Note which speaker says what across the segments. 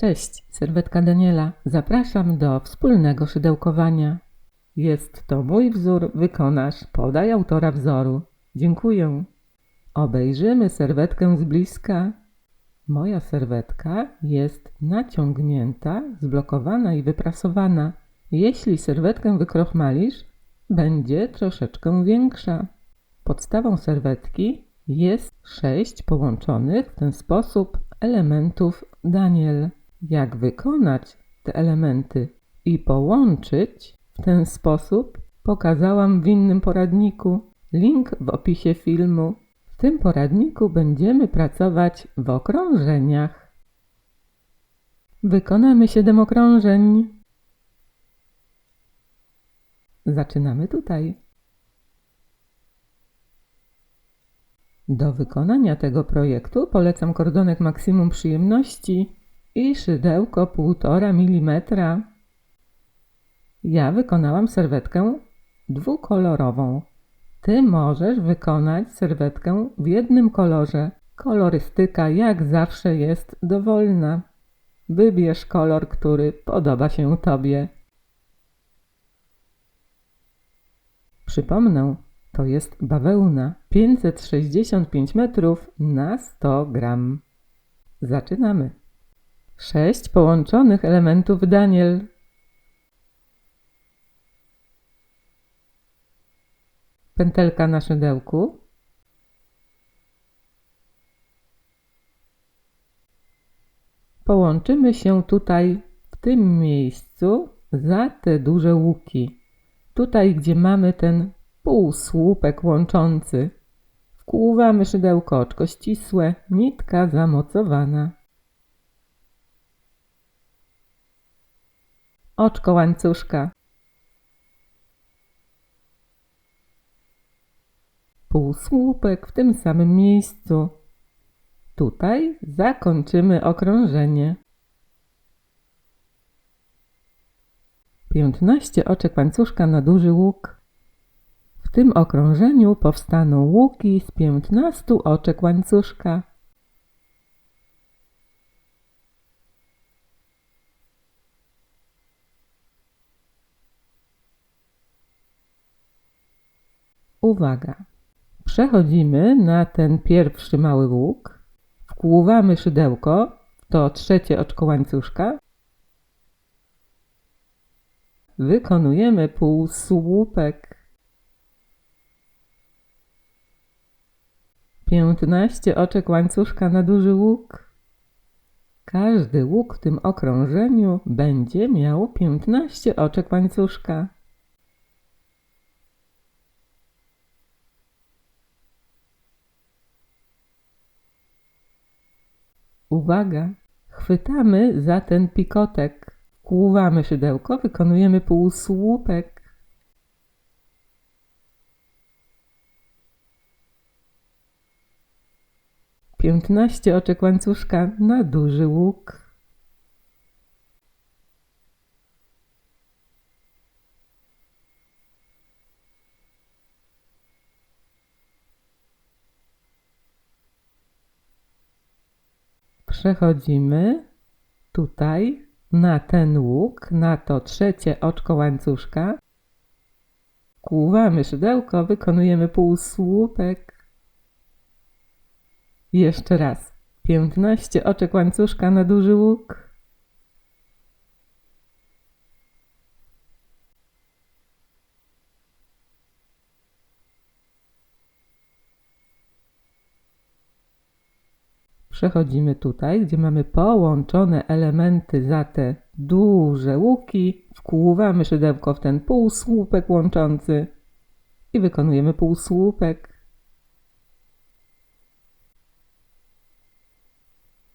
Speaker 1: Cześć, serwetka Daniela. Zapraszam do wspólnego szydełkowania. Jest to mój wzór, wykonasz, podaj autora wzoru. Dziękuję. Obejrzymy serwetkę z bliska. Moja serwetka jest naciągnięta, zblokowana i wyprasowana. Jeśli serwetkę wykrochmalisz, będzie troszeczkę większa. Podstawą serwetki jest sześć połączonych w ten sposób elementów Daniel. Jak wykonać te elementy i połączyć w ten sposób pokazałam w innym poradniku. Link w opisie filmu. W tym poradniku będziemy pracować w okrążeniach. Wykonamy 7 okrążeń. Zaczynamy tutaj. Do wykonania tego projektu polecam kordonek maksimum przyjemności i szydełko 1,5 mm. Ja wykonałam serwetkę dwukolorową. Ty możesz wykonać serwetkę w jednym kolorze. Kolorystyka jak zawsze jest dowolna. Wybierz kolor, który podoba się Tobie. Przypomnę, to jest bawełna 565 metrów na 100 gram. Zaczynamy. Sześć połączonych elementów Daniel. Pętelka na szydełku. Połączymy się tutaj w tym miejscu za te duże łuki. Tutaj, gdzie mamy ten półsłupek łączący. Wkłuwamy szydełko oczko ścisłe, nitka zamocowana. Oczko łańcuszka. Półsłupek w tym samym miejscu. Tutaj zakończymy okrążenie. 15 oczek łańcuszka na duży łuk. W tym okrążeniu powstaną łuki z 15 oczek łańcuszka. Uwaga! Przechodzimy na ten pierwszy mały łuk, wkłuwamy szydełko, to trzecie oczko łańcuszka, wykonujemy półsłupek. 15 oczek łańcuszka na duży łuk. Każdy łuk w tym okrążeniu będzie miał 15 oczek łańcuszka. Uwaga! Chwytamy za ten pikotek. Kłuwamy szydełko, wykonujemy półsłupek. Piętnaście oczek łańcuszka na duży łuk. Przechodzimy tutaj na ten łuk, na to trzecie oczko łańcuszka. Kłuwamy szydełko, wykonujemy półsłupek. Jeszcze raz. 15 oczek łańcuszka na duży łuk. Przechodzimy tutaj, gdzie mamy połączone elementy za te duże łuki. Wkłuwamy szydełko w ten półsłupek łączący i wykonujemy półsłupek.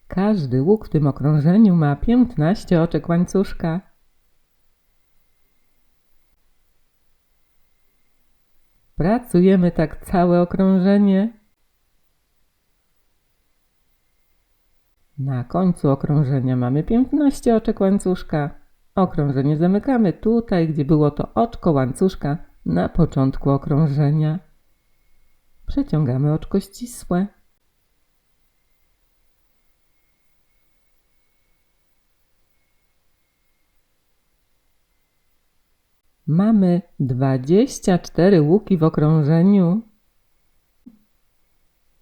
Speaker 1: Każdy łuk w tym okrążeniu ma 15 oczek łańcuszka. Pracujemy tak całe okrążenie. Na końcu okrążenia mamy 15 oczek łańcuszka. Okrążenie zamykamy tutaj, gdzie było to oczko łańcuszka na początku okrążenia. Przeciągamy oczko ścisłe. Mamy 24 łuki w okrążeniu.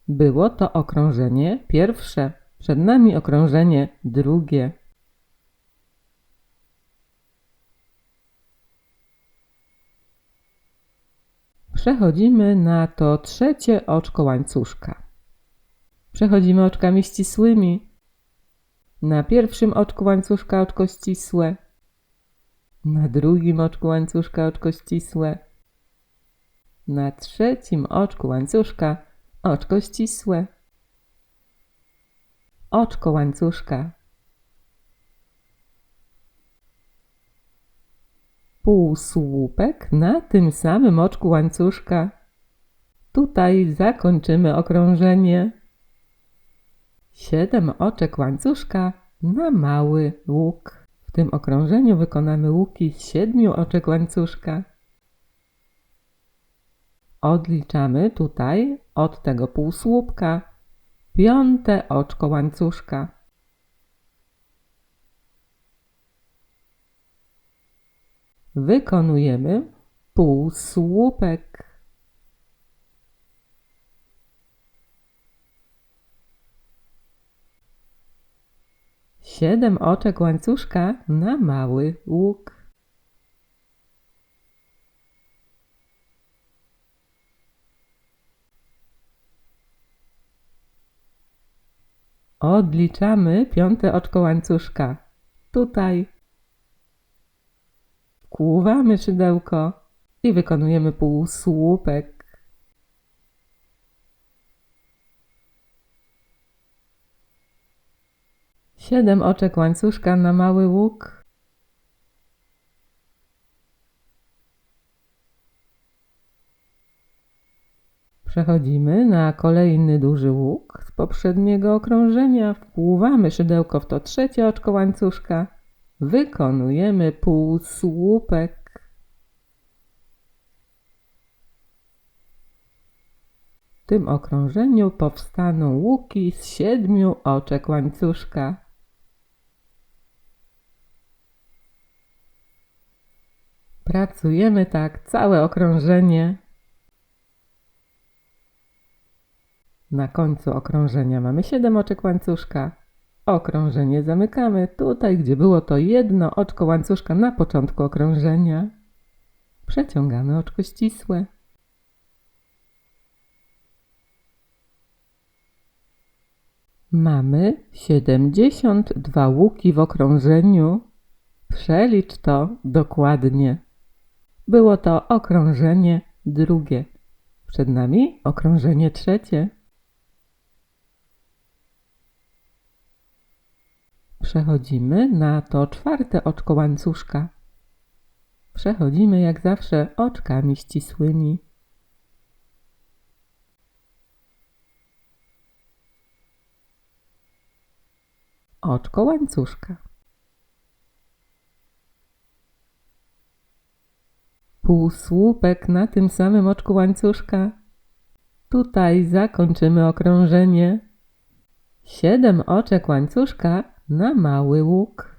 Speaker 1: Było to okrążenie pierwsze przed nami okrążenie drugie. Przechodzimy na to trzecie oczko łańcuszka. Przechodzimy oczkami ścisłymi. Na pierwszym oczku łańcuszka oczko ścisłe. Na drugim oczku łańcuszka oczko ścisłe. Na trzecim oczku łańcuszka oczko ścisłe. Oczko łańcuszka. Półsłupek na tym samym oczku łańcuszka. Tutaj zakończymy okrążenie. Siedem oczek łańcuszka na mały łuk. W tym okrążeniu wykonamy łuki z siedmiu oczek łańcuszka. Odliczamy tutaj od tego półsłupka piąte oczko łańcuszka. Wykonujemy półsłupek. Siedem oczek łańcuszka na mały łuk. Odliczamy piąte oczko łańcuszka. Tutaj. Kłuwamy szydełko i wykonujemy półsłupek. Siedem oczek łańcuszka na mały łuk. Przechodzimy na kolejny duży łuk z poprzedniego okrążenia. Wpływamy szydełko w to trzecie oczko łańcuszka. Wykonujemy półsłupek. W tym okrążeniu powstaną łuki z siedmiu oczek łańcuszka. Pracujemy tak całe okrążenie. Na końcu okrążenia mamy 7 oczek łańcuszka. Okrążenie zamykamy tutaj, gdzie było to jedno oczko łańcuszka na początku okrążenia. Przeciągamy oczko ścisłe. Mamy 72 łuki w okrążeniu. Przelicz to dokładnie. Było to okrążenie drugie. Przed nami okrążenie trzecie. Przechodzimy na to czwarte oczko łańcuszka. Przechodzimy jak zawsze oczkami ścisłymi. Oczko łańcuszka. Półsłupek na tym samym oczku łańcuszka. Tutaj zakończymy okrążenie. Siedem oczek łańcuszka na mały łuk.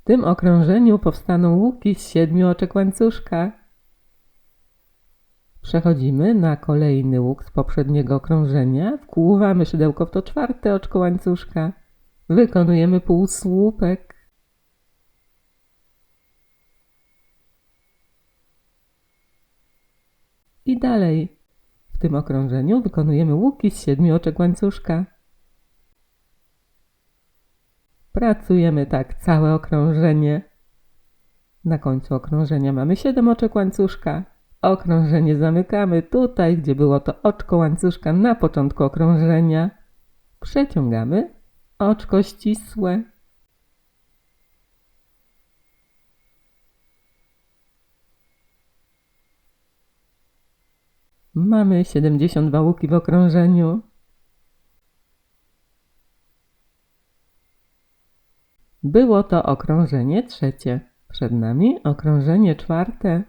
Speaker 1: W tym okrążeniu powstaną łuki z siedmiu oczek łańcuszka. Przechodzimy na kolejny łuk z poprzedniego okrążenia. Wkłuwamy szydełko w to czwarte oczko łańcuszka. Wykonujemy półsłupek. I dalej. W tym okrążeniu wykonujemy łuki z siedmiu oczek łańcuszka. Pracujemy tak całe okrążenie. Na końcu okrążenia mamy 7 oczek łańcuszka. Okrążenie zamykamy tutaj, gdzie było to oczko łańcuszka na początku okrążenia. Przeciągamy oczko ścisłe. Mamy 72 łuki w okrążeniu. Było to okrążenie trzecie. Przed nami okrążenie czwarte.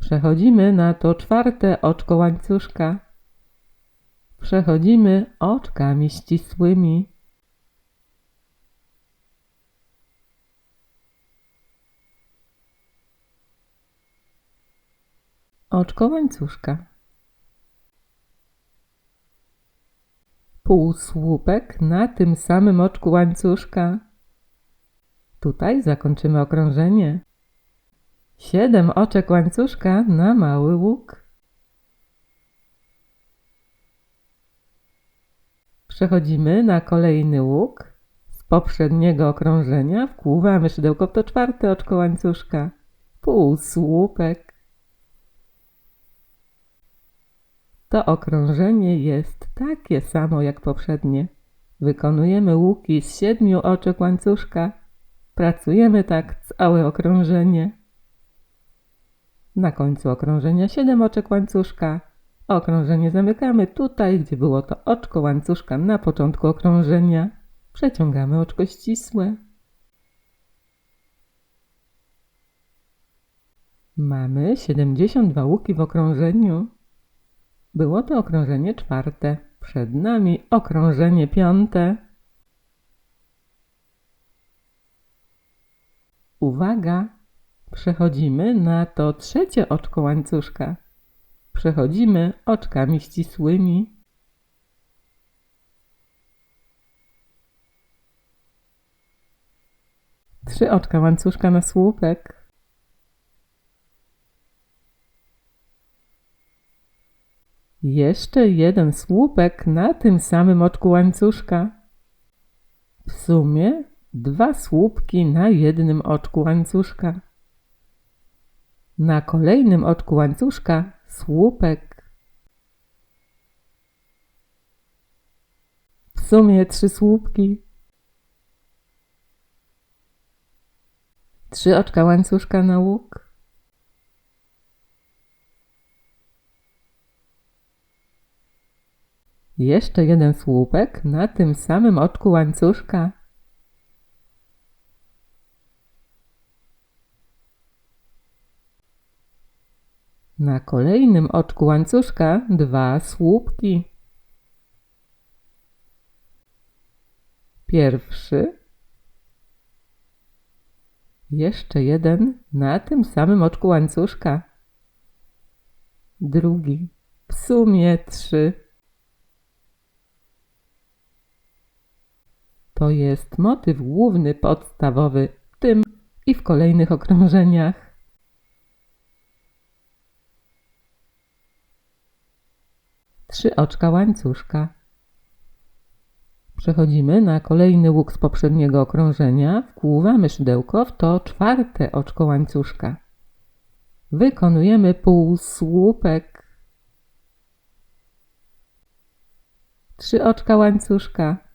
Speaker 1: Przechodzimy na to czwarte oczko łańcuszka. Przechodzimy oczkami ścisłymi. Oczko łańcuszka. Półsłupek na tym samym oczku łańcuszka. Tutaj zakończymy okrążenie. Siedem oczek łańcuszka na mały łuk. Przechodzimy na kolejny łuk. Z poprzedniego okrążenia wkłuwamy szydełko w to czwarte oczko łańcuszka. Półsłupek. To okrążenie jest takie samo jak poprzednie. Wykonujemy łuki z siedmiu oczek łańcuszka. Pracujemy tak całe okrążenie. Na końcu okrążenia 7 oczek łańcuszka. Okrążenie zamykamy tutaj, gdzie było to oczko łańcuszka na początku okrążenia. Przeciągamy oczko ścisłe. Mamy 72 łuki w okrążeniu. Było to okrążenie czwarte. Przed nami okrążenie piąte. Uwaga! Przechodzimy na to trzecie oczko łańcuszka. Przechodzimy oczkami ścisłymi. Trzy oczka łańcuszka na słupek. Jeszcze jeden słupek na tym samym oczku łańcuszka. W sumie dwa słupki na jednym oczku łańcuszka. Na kolejnym oczku łańcuszka słupek. W sumie trzy słupki. Trzy oczka łańcuszka na łuk. Jeszcze jeden słupek na tym samym oczku łańcuszka. Na kolejnym oczku łańcuszka dwa słupki. Pierwszy. Jeszcze jeden na tym samym oczku łańcuszka. Drugi. W sumie trzy. To jest motyw główny, podstawowy w tym i w kolejnych okrążeniach. trzy oczka łańcuszka. Przechodzimy na kolejny łuk z poprzedniego okrążenia, wkłuwamy szydełko w to czwarte oczko łańcuszka. Wykonujemy półsłupek. Trzy oczka łańcuszka.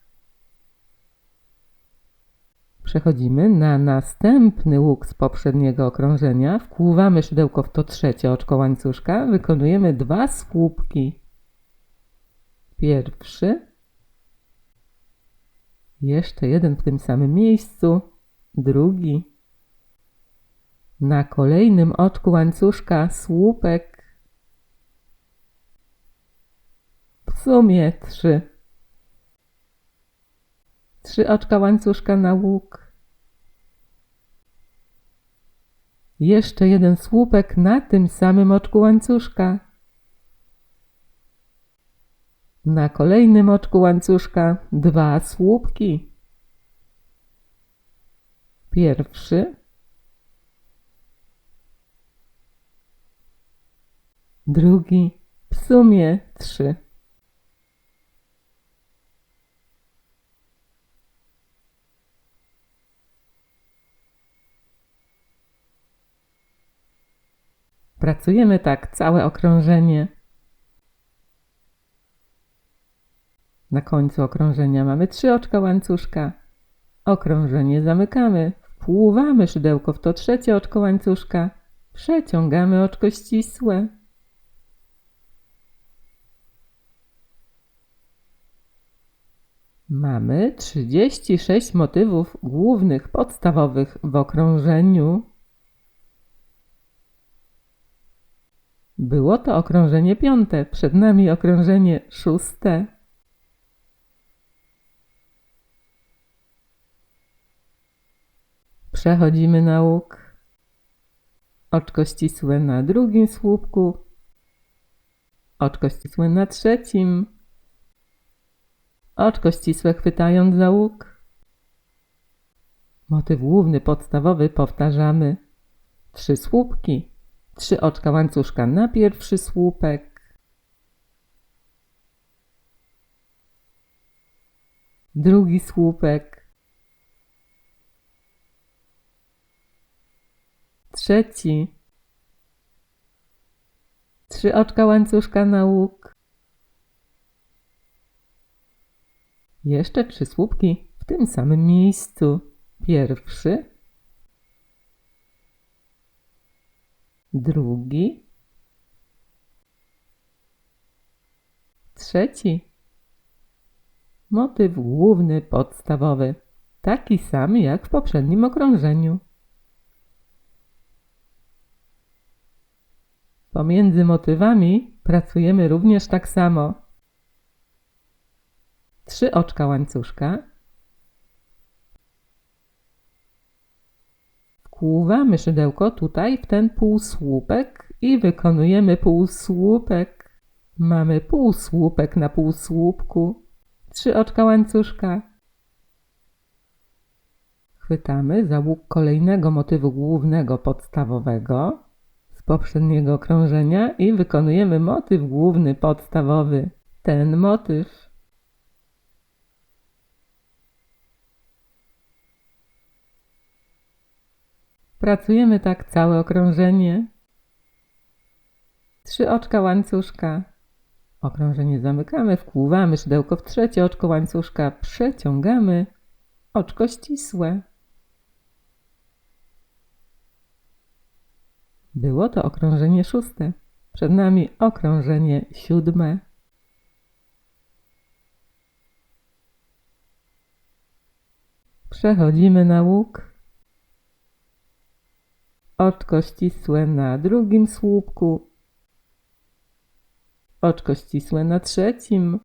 Speaker 1: Przechodzimy na następny łuk z poprzedniego okrążenia, wkłuwamy szydełko w to trzecie oczko łańcuszka, wykonujemy dwa słupki pierwszy, jeszcze jeden w tym samym miejscu, drugi. Na kolejnym oczku łańcuszka słupek. W sumie trzy. Trzy oczka łańcuszka na łuk. Jeszcze jeden słupek na tym samym oczku łańcuszka. Na kolejnym oczku łańcuszka dwa słupki. Pierwszy. Drugi. W sumie trzy. Pracujemy tak całe okrążenie. Na końcu okrążenia mamy trzy oczka łańcuszka. Okrążenie zamykamy, wpływamy szydełko w to trzecie oczko łańcuszka, przeciągamy oczko ścisłe. Mamy 36 motywów głównych, podstawowych w okrążeniu. Było to okrążenie piąte, przed nami okrążenie szóste. Przechodzimy na łuk. Oczko ścisłe na drugim słupku. Oczko ścisłe na trzecim. Oczko ścisłe chwytając za łuk. Motyw główny, podstawowy powtarzamy. Trzy słupki. Trzy oczka łańcuszka na pierwszy słupek. Drugi słupek. Trzeci. Trzy oczka łańcuszka na łuk. Jeszcze trzy słupki w tym samym miejscu. Pierwszy. Drugi. Trzeci. Motyw główny, podstawowy. Taki sam jak w poprzednim okrążeniu. Pomiędzy motywami pracujemy również tak samo. Trzy oczka łańcuszka. Wkłuwamy szydełko tutaj w ten półsłupek i wykonujemy półsłupek. Mamy półsłupek na półsłupku. Trzy oczka łańcuszka. Chwytamy za łuk kolejnego motywu głównego podstawowego z poprzedniego okrążenia i wykonujemy motyw główny podstawowy. Ten motyw. Pracujemy tak całe okrążenie. Trzy oczka łańcuszka. Okrążenie zamykamy, wkłuwamy szydełko w trzecie oczko łańcuszka, przeciągamy oczko ścisłe. Było to okrążenie szóste. Przed nami okrążenie siódme. Przechodzimy na łuk. Oczko ścisłe na drugim słupku. Oczko ścisłe na trzecim.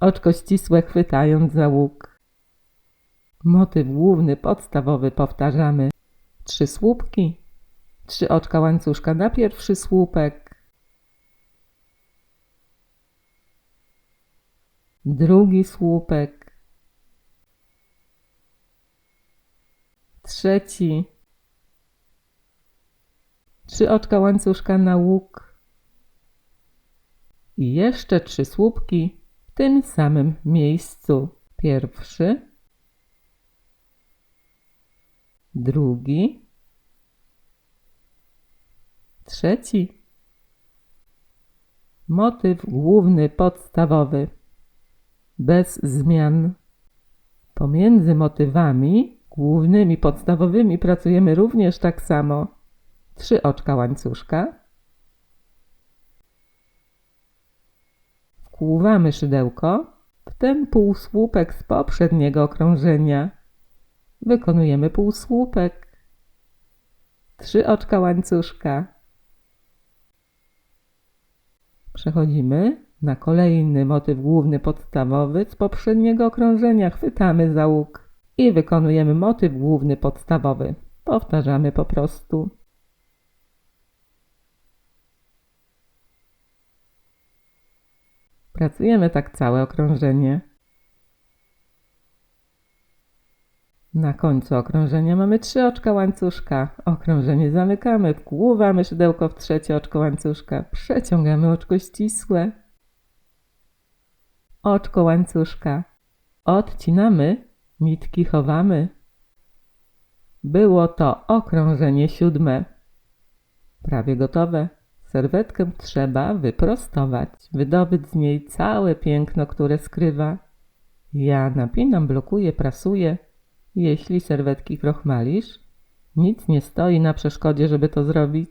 Speaker 1: Oczko ścisłe chwytając za łuk. Motyw główny, podstawowy powtarzamy. Trzy słupki. Trzy oczka łańcuszka na pierwszy słupek. Drugi słupek. Trzeci. Trzy oczka łańcuszka na łuk. I jeszcze trzy słupki w tym samym miejscu. Pierwszy. Drugi. Trzeci. Motyw główny, podstawowy. Bez zmian. Pomiędzy motywami głównymi, podstawowymi pracujemy również tak samo. Trzy oczka łańcuszka. Wkłuwamy szydełko w ten półsłupek z poprzedniego okrążenia. Wykonujemy półsłupek. Trzy oczka łańcuszka. Przechodzimy na kolejny motyw główny podstawowy z poprzedniego okrążenia. Chwytamy za łuk i wykonujemy motyw główny podstawowy. Powtarzamy po prostu. Pracujemy tak całe okrążenie. Na końcu okrążenia mamy trzy oczka łańcuszka. Okrążenie zamykamy, wkłuwamy szydełko w trzecie oczko łańcuszka, przeciągamy oczko ścisłe. Oczko łańcuszka. Odcinamy, nitki chowamy. Było to okrążenie siódme. Prawie gotowe. Serwetkę trzeba wyprostować, wydobyć z niej całe piękno, które skrywa. Ja napinam, blokuję, prasuję. Jeśli serwetki krochmalisz, nic nie stoi na przeszkodzie, żeby to zrobić.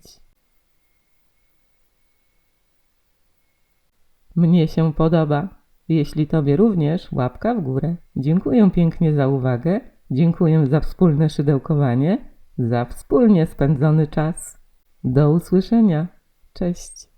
Speaker 1: Mnie się podoba. Jeśli Tobie również, łapka w górę. Dziękuję pięknie za uwagę, dziękuję za wspólne szydełkowanie, za wspólnie spędzony czas. Do usłyszenia. Cześć.